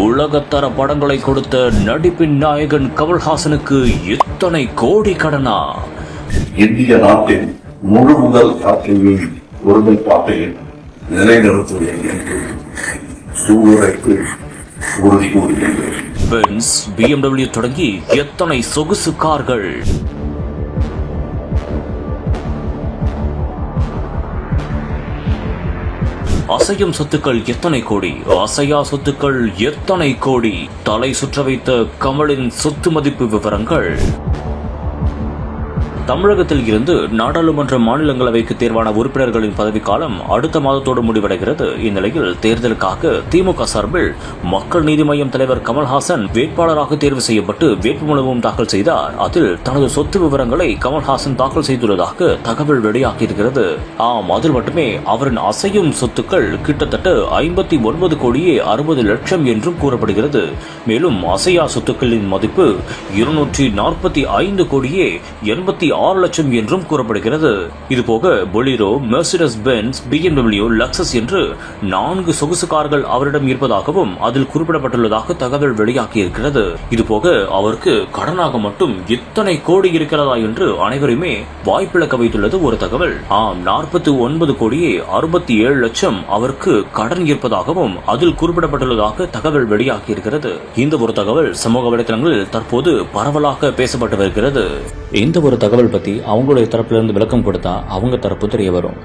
உலகத்தர படங்களை கொடுத்த நடிப்பின் நாயகன் கமல்ஹாசனுக்கு இத்தனை கோடி கடனா? இந்திய நாட்டின் முழு முதல் காற்றின் ஒருமைப்பாட்டை நிலைநிறுத்துவேன் என்று சூழலுக்கு உறுதி கூறுகின்றேன் பென்ஸ் BMW தொடங்கி எத்தனை சொகுசு கார்கள்? அசையும் சொத்துக்கள் எத்தனை கோடி? அசையா சொத்துக்கள் எத்தனை கோடி? தலை சுற்ற வைத்த கமலின் சொத்து மதிப்பு விவரங்கள். தமிழகத்தில் இருந்து நாடாளுமன்ற மாநிலங்களவைக்கு தேர்வான உறுப்பினர்களின் பதவிக்காலம் அடுத்த மாதத்தோடு முடிவடைகிறது. இந்நிலையில் தேர்தலுக்காக திமுக சார்பில் மக்கள் நீதி மய்யம் தலைவர் கமல்ஹாசன் வேட்பாளராக தேர்வு செய்யப்பட்டு வேட்புமனுவும் தாக்கல் செய்தார். அதில் தனது சொத்து விவரங்களை கமல்ஹாசன் தாக்கல் செய்துள்ளதாக தகவல் வெளியாகியிருக்கிறது. ஆம் அதில் மட்டுமே அவரின் அசையும் சொத்துக்கள் கிட்டத்தட்ட ஐம்பத்தி ஒன்பது கோடியே அறுபது லட்சம் என்றும் கூறப்படுகிறது. மேலும் அசையா சொத்துக்களின் மதிப்பு இருநூற்றி நாற்பத்தி ஐந்து கோடியே எண்பத்தி ஆறு லட்சம் என்றும் கூறப்படுகிறது. இதுபோக Bolero Mercedes Benz BMW Lexus என்று நான்கு சொகுசு கார்கள் அவரிடம் இருப்பதாகவும் அதில் குறிப்பிடப்பட்டுள்ளதாக தகவல் வெளியாகியிருக்கிறது. இதுபோக அவருக்கு கடனாக மட்டும் இத்தனை கோடி இருக்கிறதா என்று அனைவருமே வாய்ப்பிழக்க வைத்துள்ளது ஒரு தகவல். ஆம் நாற்பத்தி ஒன்பது கோடியே அறுபத்தி ஏழு லட்சம் அவருக்கு கடன் இருப்பதாகவும் அதில் குறிப்பிடப்பட்டுள்ளதாக தகவல் வெளியாகியிருக்கிறது. இந்த ஒரு தகவல் சமூக வலைதளங்களில் தற்போது பரவலாக பேசப்பட்டு வருகிறது. இந்த ஒரு தகவல் பற்றி அவங்களுடைய தரப்பிலிருந்து விளக்கம் கொடுத்தா அவங்க தரப்பு தெரிய வரும்.